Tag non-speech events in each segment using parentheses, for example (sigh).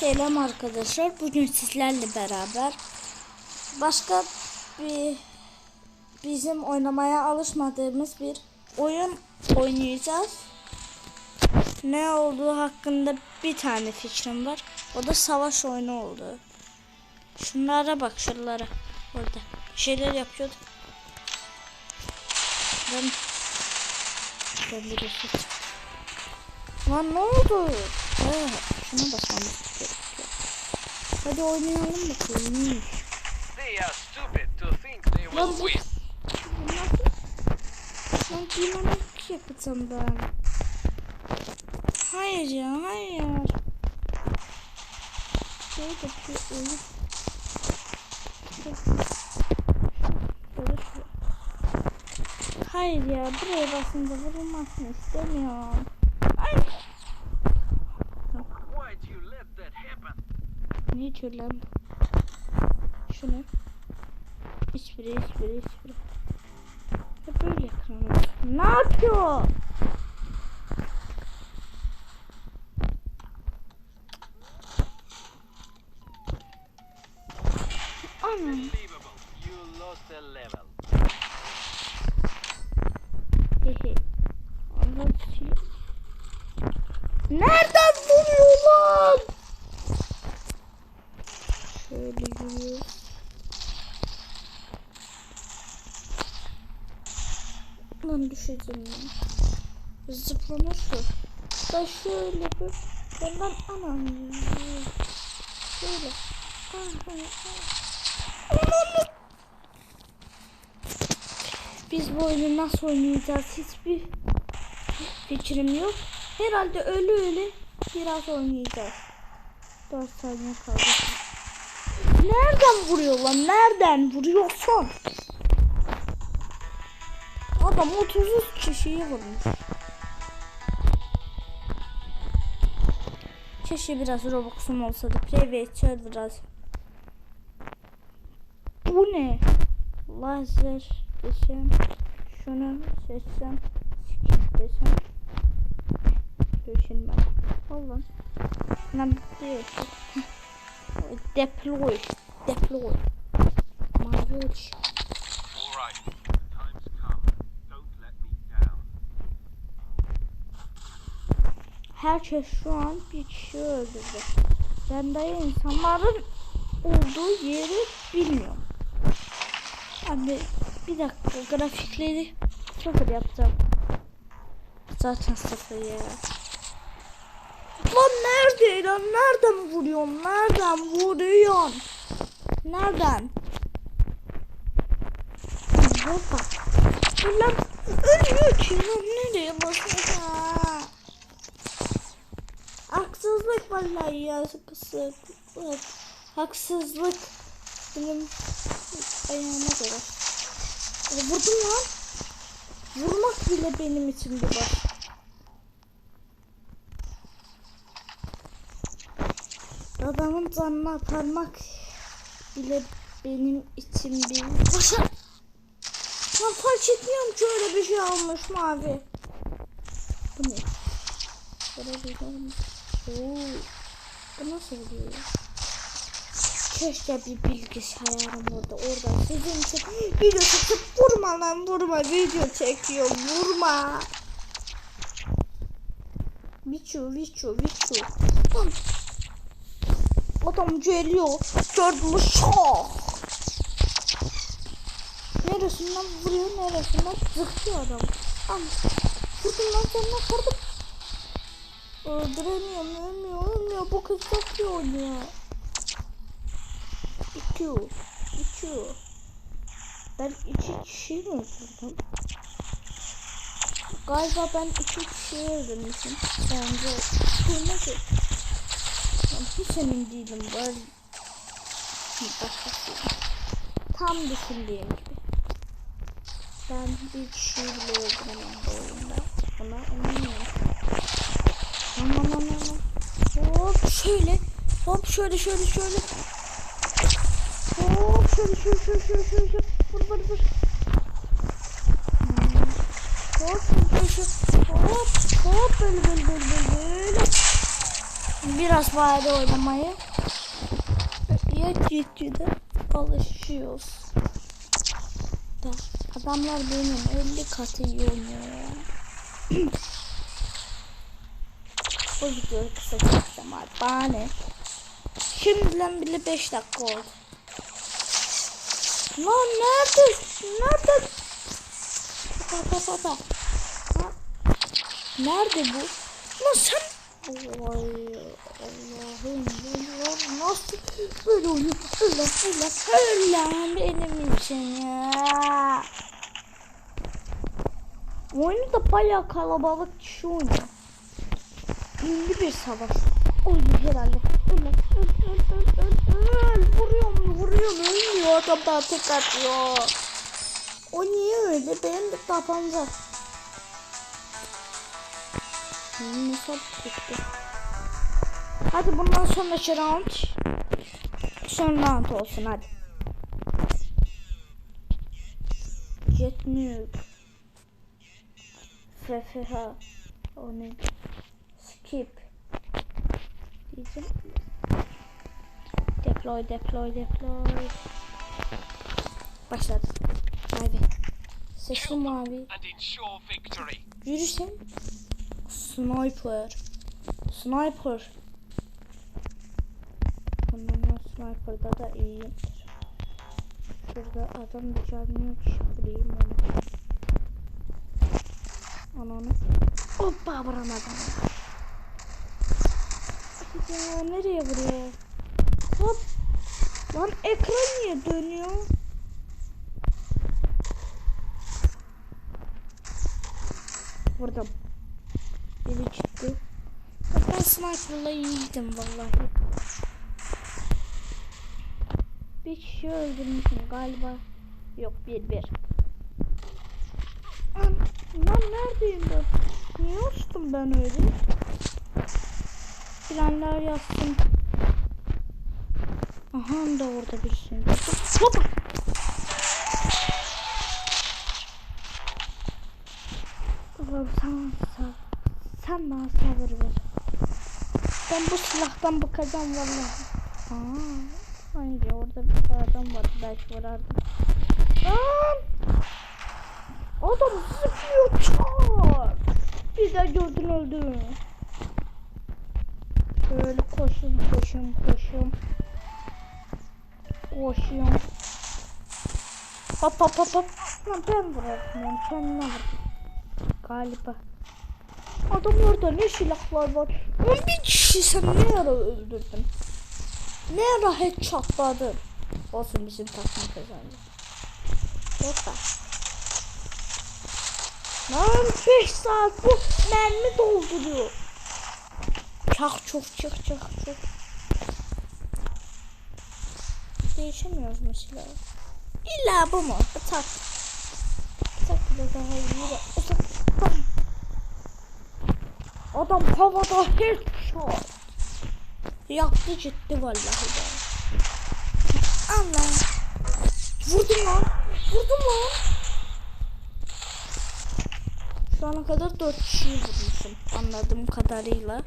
Selam arkadaşlar. Bugün sizlerle beraber başka bir bizim oynamaya alışmadığımız bir oyun oynayacağız. Ne olduğu hakkında bir tane fikrim var. O da savaş oyunu oldu. Şunlara bak şunlara. Orada. Bir şeyler yapıyordu. Ben ben bir de ses çıktı. Lan ne oldu? Ha, şuna gerekiyor. Hadi oynayalım bakalım. neymiş? They are stupid to think they will win. Yapacağım ben. Hayır ya hayır. Şey de şu- Hayır ya buraya basınca vurulmasını istemiyorum. Ne diyor lan? Şunu. Hiçbiri hiçbiri hiçbiri. Böyle ekranı. Ne yapıyor? Ana. Unbelievable. You lost a level. Hehe. Allah sil- Nereden vuruyor lan? Şöyle yürüyor. Ya. Zıplama şu. Da şöyle bir. Ben lan anam. Şöyle. Biz bu oyunu nasıl oynayacağız hiçbir fikrim yok. Herhalde ölü ölü biraz oynayacağız. 4 saniye kaldı. Nereden vuruyor lan? Nereden vuruyorsun? Adam 33 kişiyi vurmuş. Keşke biraz Robux'um olsa da Private biraz. Bu ne? Lazer desem. Şunu seçsem. Skip desem. Düşünme. Oğlum. Lan değil. Deploy. Deploy. Mavi uç. Herkes şu an bir kişi öldürdü. Ben de insanların olduğu yeri bilmiyorum. Abi bir dakika grafikleri sıfır yapacağım. Zaten sıfır ya. Lan nerede lan? Nereden vuruyorsun? Nereden vuruyorsun? Nereden? Hoppa. Lan ölüyor ki lan nereye basıyor? Haksızlık vallahi ya kısık. Haksızlık. Benim ayağıma göre. E, vurdum lan. Vurmak bile benim için bir baş. Adamın canına parmak bile benim için bir başa. Lan fark etmiyorum ki öyle bir şey olmuş mavi. Bu ne? Görebilirim. Oo. Bu nasıl oluyor? Keşke bir bilgisayarım orada. Orada sizin için video çekip vurma lan vurma. Video çekiyor vurma. Viçu viçu viçu. Adam geliyor. Gördüm şok. Neresinden vuruyor neresinden zıplıyor adam. Am. Vurdum lan canına kırdım. Öldüremiyorum, ölmüyor, ölmüyor. Bu kız çok iyi oynuyor. İki, iki. Ben iki kişiyi mi öldürdüm? Galiba ben iki kişiyi öldürmüşüm. Bence kırmızı. Ben hiç emin değilim. Ben. Tam düşündüğüm gibi. Ben bir kişiyi bile öldüremem bu oyunda. Buna eminim. Aman aman aman. Hop şöyle. Hop şöyle şöyle şöyle. Hop şöyle şöyle şöyle şöyle şöyle. şöyle. Vur vur vur. Hop şöyle şöyle. Hop hop böyle böyle böyle böyle. Biraz bari oynamayı. Ya gitgide alışıyoruz. Da adamlar benim 50 katı iyi oynuyor ya. (clears throat) Bu videoyu kısa çekeceğim abi. Bana? Şimdiden bile 5 dakika oldu. Lan nerede? Nerede? Bak. Ha? Nerede bu? Lan sen... Vay Allah'ım bu nasıl böyle oyun? Öyle öyle öyle benim için ya. Oyunu da bayağı kalabalık kişi oynuyor. Ünlü bir savaş. Oyunu herhalde. Öyle öl öl öl öl öl. Vuruyorum vuruyorum ölmüyor adam daha tek atıyor. O niye öyle? Benim de tabanca. Nasıl gitti? Hadi bundan sonraki round son round olsun hadi. Noob. FFH. O ne? Skip. Diyeceğim. Deploy, deploy, deploy. Başladı. Haydi. Sesli mavi. Yürüsün. Sniper. Sniper. Bundan sniper'da da iyiyimdir. Şurada adam yok. Vurayım onu. Ananı. Hoppa vuramadım. Ya nereye vuruyor? Hop. Lan ekran niye dönüyor? Vurdum. Biri çıktı. Ben sniper'la iyiydim vallahi. Bir kişi öldürmüşüm galiba. Yok bir bir. Lan, lan neredeyim ben? Niye uçtum ben öyle? Planlar yazsın. Aha da orada bir şey. Hoppa. Sen, sen, sen bana sabır ver. Ben bu silahtan bakacağım vallahi. Aa, hangi orada bir adam vardı belki vurardım. Lan! Adam zıplıyor çar. Bir de gördün öldü. Böyle koşun koşun koşun. Koşuyorum. Hop hop hop hop. Lan ben onu kendine vurdum. Galiba. Adam orada ne silahlar var? 11 kişi sen ne ara öldürdün? Ne ara headshotladın? Olsun bizim takım kazandı. Hoppa. Lan 5 saat bu mermi dolduruyor. Çak çok çık çık çok. Değişemiyoruz mu silahı? İlla bu mu? Tak. Tak bir de daha iyi. Bam. Adam havada headshot. Yaptı ciddi vallahi de. Allah. Vurdum lan. Vurdum lan. Şu ana kadar 4 kişiyi vurmuşum anladığım kadarıyla.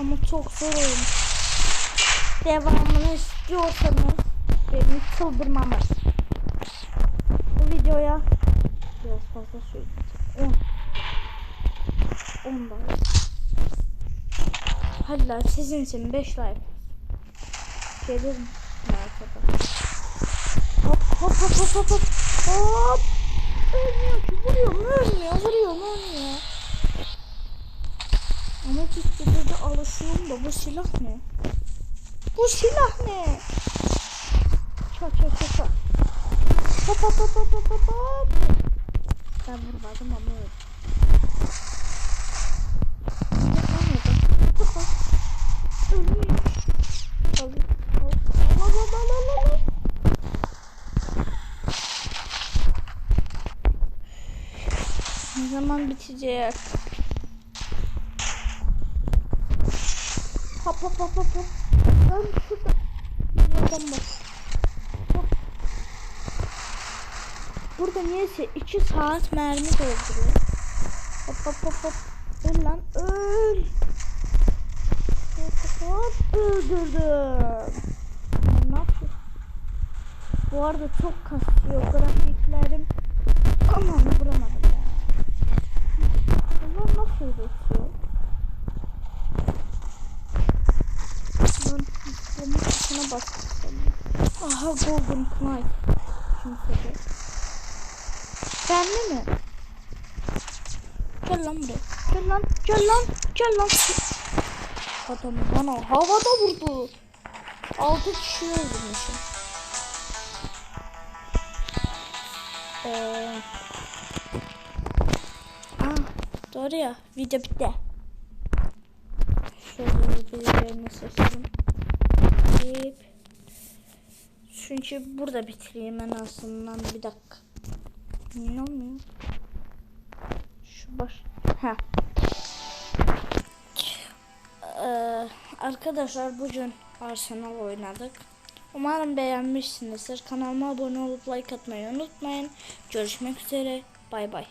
Ama çok zor oyun. Devamını istiyorsanız beni çıldırmamız. Bu videoya biraz fazla söyleyeceğim. 10 10 like. Hadi sizin için 5 like. Gelir mi? Like Hop hop hop hop hop hop. Hop. Ölmüyor ki vuruyor mu ölmüyor vuruyor mu ölmüyor. Ama gitgide de alışıyorum da bu silah ne? Bu silah ne? Çat çat çat çat. Hop hop hop hop hop hop hop. Ben vurmadım ama öldüm. Ne zaman bitecek? Hop hop hop hop hop. Ben şurada. Buradan bak. Hop. Burada niyeyse 2 saat mermi dolduruyor. Hop hop hop hop. Öl lan öl. Öl. Hop, öldürdüm. Ne yapıyorsun? Bu arada çok kasıyor grafiklerim. Aman vuramadım ya. Bunlar nasıl üretiyor? Lan sistemin içine bastım. Aha Golden Knight. Kimse de. Benli mi? Gel lan buraya. Gel lan. Gel lan. Gel lan. Adam bana havada vurdu. Altı kişi öldürmüşüm. Ee, aa, doğru ya. Video bitti. Şöyle birilerini seçelim. Deyip. Çünkü burada bitireyim en azından. Bir dakika. Niye olmuyor? Şu baş... Ha. Ee, arkadaşlar bugün Arsenal oynadık. Umarım beğenmişsinizdir. Kanalıma abone olup like atmayı unutmayın. Görüşmek üzere. Bay bay.